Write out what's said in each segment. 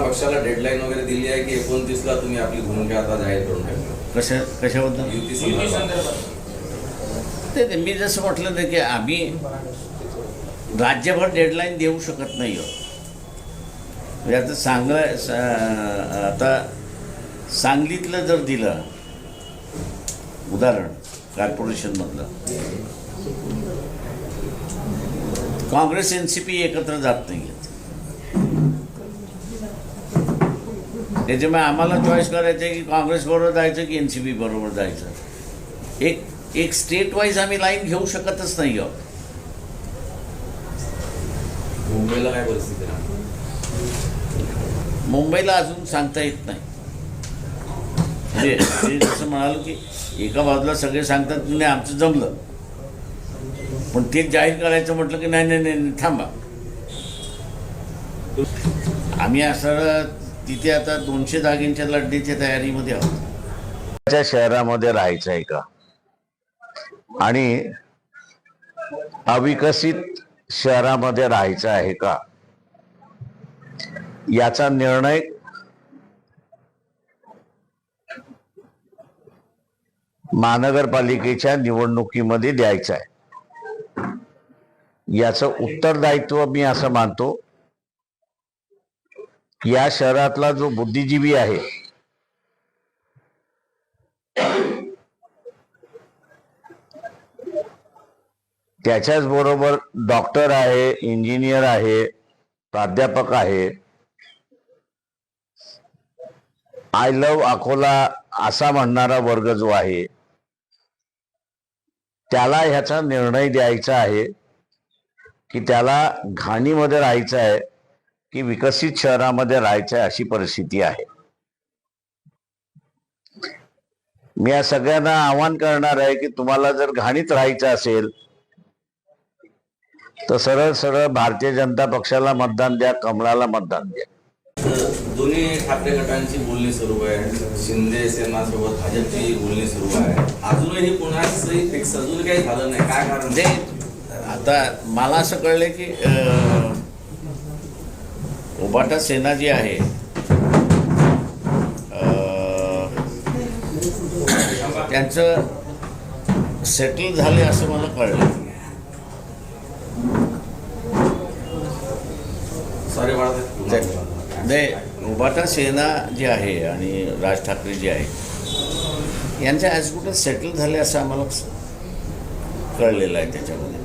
पक्षाला डेडलाईन वगैरे दिली आहे की एकोणतीसला तुम्ही आपली भूमिका आता जाहीर करून टाकली कशा कशाबद्दल? युती संदर्भात. ते मी जसं म्हटलं ना की आम्ही राज्यभर डेडलाईन देऊ शकत नाही आहोत म्हणजे आता चांगलं सा- आता सांगलीतलं जर दिलं उदाहरण कॉर्पोरेशनमधलं काँग्रेस एन सी पी एकत्र जात नाही आहेत त्याच्यामुळे आम्हाला चॉईस करायचं आहे की काँग्रेस बरोबर जायचं की एन सी पी बरोबर जायचं. एक एक स्टेट वाईज आम्ही लाईन घेऊ शकतच नाही आहोत. मुंबईला काय परिस्थिती मुंबईला अजून सांगता येत नाही. म्हणजे जसं म्हणालो की एका बाजूला सगळे सांगतात की नाही आमचं जमलं. पण ते जाहीर करायचं म्हटलं की नाही नाही नाही नाही, थांबा. आम्ही असं तिथे आता दोनशे जागेंच्या लढणीच्या तयारीमध्ये आहोत. शहरामध्ये राहायचं आहे का? आणि अविकसित शहरामध्ये राहायचं आहे का? याचा निर्णय महानगरपालिकेच्या निवडणुकीमध्ये द्यायचा आहे. याचं उत्तरदायित्व मी असं मानतो. या शहरातला जो बुद्धिजीवी आहे त्याच्याच बरोबर डॉक्टर आहे इंजिनियर आहे प्राध्यापक आहे. आय लव्ह अकोला असा म्हणणारा वर्ग जो आहे त्याला ह्याचा निर्णय द्यायचा आहे की त्याला घाणीमध्ये राहायचं आहे. की विकसित शहरामध्ये राहायचं आहे अशी परिस्थिती आहे. मी या सगळ्यांना आवाहन करणार आहे की तुम्हाला जर घाणीत राहायचं असेल तर सरळ सरळ भारतीय जनता पक्षाला मतदान द्या कमळाला मतदान द्या. दोन्ही ठाकरे गटांची बोलणी सुरू आहे. शिंदे सेनासोबत भाजपची बोलणी सुरू आहे. अजूनही कोणाचंही फिक्स अजून काही झालं नाही. काय कारण? आता मला असं कळलं की अं, उबाटा सेना जी आहे त्यांचं सेटल झाले असं मला कळलं. नाही उबाटा सेना जी आहे आणि राज ठाकरे जे आहे यांच्या ॲज गुड सेटल झाले असं आम्हाला कळलेलं आहे त्याच्यामध्ये.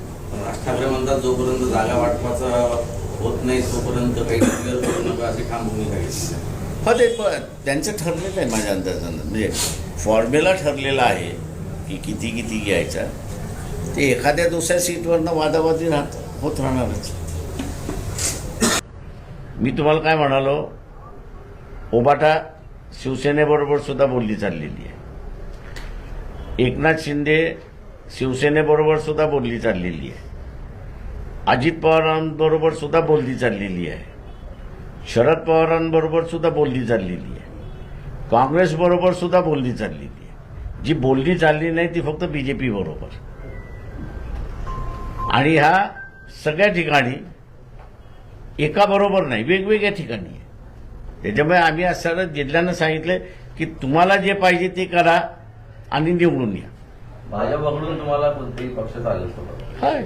राज ठाकरे म्हणतात जोपर्यंत जागा वाटपाचा होत नाही तोपर्यंत काही क्लिअर करू नका ठाम भूमिका घेतली हो ते त्यांचं ठरलेलं आहे माझ्या अंदाजानं. म्हणजे फॉर्म्युला ठरलेला आहे की किती किती घ्यायचा. ते एखाद्या दुसऱ्या सीटवरनं वादावादी राहत होत राहणारच. मी तुम्हाला काय म्हणालो? ओबाटा शिवसेनेबरोबर सुद्धा बोलली चाललेली आहे. एकनाथ शिंदे शिवसेनेबरोबर सुद्धा बोलली चाललेली आहे. अजित पवारांबरोबर सुद्धा बोलली चाललेली आहे. शरद पवारांबरोबर सुद्धा बोलली चाललेली आहे. काँग्रेस बरोबर सुद्धा बोलली चाललेली आहे. जी बोलणी चालली नाही ती फक्त बीजेपी बरोबर. आणि ह्या सगळ्या ठिकाणी एका बरोबर नाही वेगवेगळ्या ठिकाणी आहे. त्याच्यामुळे आम्ही आज सरळ जिल्ह्यानं सांगितलं की तुम्हाला जे पाहिजे ते करा आणि निवडून या. भाजपकडून तुम्हाला कोणतेही पक्ष चालेल हाय.